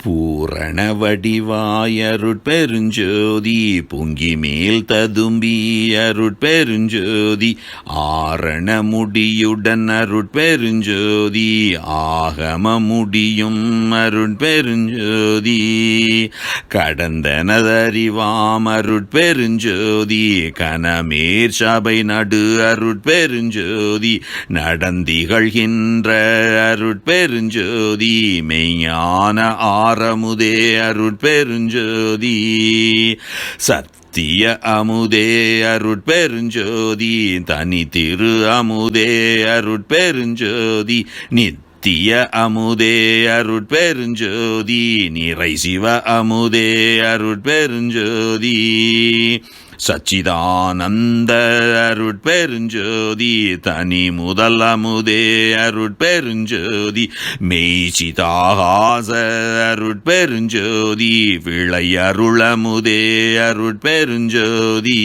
பூரண வடிவாயருட்பெருஞ்சோதி பொங்கி மேல் ததும்பி அருட்பெருஞ்சோதி ஆரண முடியுடன் அருட்பெருஞ்சோதி ஆகம முடியும் அருட்பெருஞ்சோதி கடந்தனதறிவாம் அருட்பெருஞ்சோதி கனமேர் சபை நடு அருட்பெருஞ்சோதி நடந்திகழ்கின்ற அருட்பெருஞ்சோதி மெய்ஞான ஆரமுதே அருட்பெருஞ்சோதி. சத்திய அமுதே அருட்பெருஞ்சோதி. தனி திரு அமுதே அருட்பெருஞ்சோதி. நித்திய அமுதே அருட்பெருஞ்சோதி. நிறை சிவ அமுதே அருட்பெருஞ்சோதி. சச்சிதானந்த அருட்பெருஞ்சோதி தனி முதல் அமுதே அருட்பெருஞ்சோதி மெய்ச்சிதாகாச அருட்பெருஞ்சோதி விளை அருளமுதே அருட்பெருஞ்சோதி.